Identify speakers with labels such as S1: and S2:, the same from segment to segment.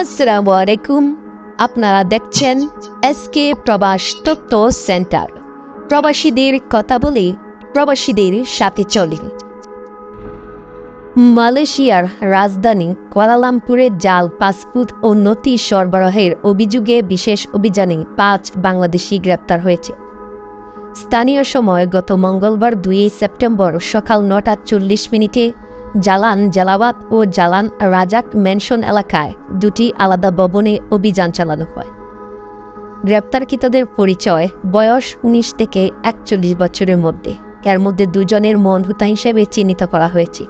S1: আসসালামু আলাইকুম। আপনারা দেখছেন এসকে প্রবাস তথ্য সেন্টার। প্রবাসীদের কথা বলে প্রবাসীদের সাথে চলি। মালয়েশিয়ার রাজধানী কুয়ালালামপুরে জাল, পাসপোর্ট ও নথি সরবরাহের অভিযোগে বিশেষ অভিযানে পাঁচ বাংলাদেশি গ্রেপ্তার হয়েছে। স্থানীয় সময় গত মঙ্গলবার দুই সেপ্টেম্বর সকাল নটা চল্লিশ মিনিটে জালান জালাওয়াত ও জালান রাজাক ম্যানশন এলাকায় দুটি আলাদা ভবনে অভিযান চালানো হয়। গ্রেপ্তারকৃতদের পরিচয় বয়স উনিশ থেকে একচল্লিশ বছরের মধ্যে। এর মধ্যে দুজনের মনহুতা হিসেবে চিহ্নিত করা হয়েছে।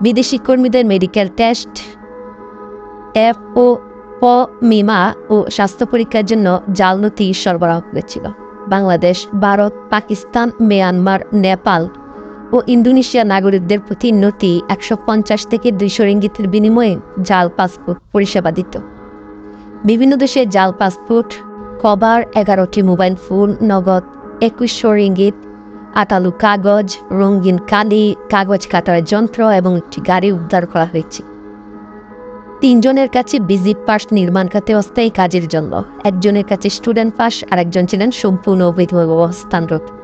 S1: বিদেশি কর্মীদের মেডিকেল টেস্ট এফ ও প, মিমা ও স্বাস্থ্য পরীক্ষার জন্য জাল নথি সরবরাহ করেছিল। বাংলাদেশ, ভারত, পাকিস্তান, মিয়ানমার, নেপাল ও ইন্দোনেশিয়া নাগরিকদের প্রতি নথি একশো পঞ্চাশ থেকে দুইশো রিঙ্গিতের বিনিময়ে জাল পাসপোর্ট পরিষেবা দিত। বিভিন্ন দেশে জাল পাসপোর্ট, কভার, এগারোটি মোবাইল ফোন, নগদ একুশশো রিঙ্গিত, আটালু কাগজ, রঙিন কালি, কাগজ কাটার যন্ত্র এবং একটি গাড়ি উদ্ধার করা হয়েছে। তিনজনের কাছে ভিজিট পাস নির্মাণ খাতে অস্থায়ী কাজের জন্য, একজনের কাছে স্টুডেন্ট পাস আর একজন ছিলেন সম্পূর্ণ অবৈধ অবস্থানরত।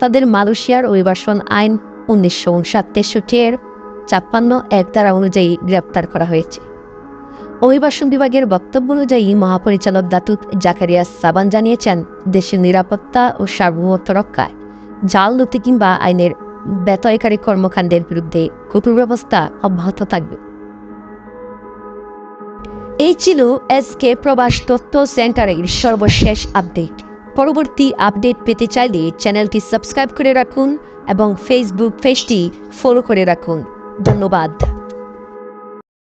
S1: তাদের মালয়েশিয়ার অভিবাসন আইন উনিশশো উনষাট তেষট্টি এর ছাপ্পান্ন এক ধারা অনুযায়ী গ্রেপ্তার করা হয়েছে। অভিবাসন বিভাগের বক্তব্য অনুযায়ী মহাপরিচালক দাতুত জাকারিয়া সাবান জানিয়েছেন, দেশের নিরাপত্তা ও সার্বভৌমত্ব রক্ষায় জাল নথি কিংবা আইনের ব্যতয়কারী কর্মকাণ্ডের বিরুদ্ধে কঠোর ব্যবস্থা অব্যাহত থাকবে। এই ছিল এসকে প্রবাস তথ্য সেন্টারের সর্বশেষ আপডেট। পরবর্তী আপডেট পেতে চাইলে চ্যানেলটি সাবস্ক্রাইব করে রাখুন এবং ফেসবুক পেজটি ফলো করে রাখুন। ধন্যবাদ।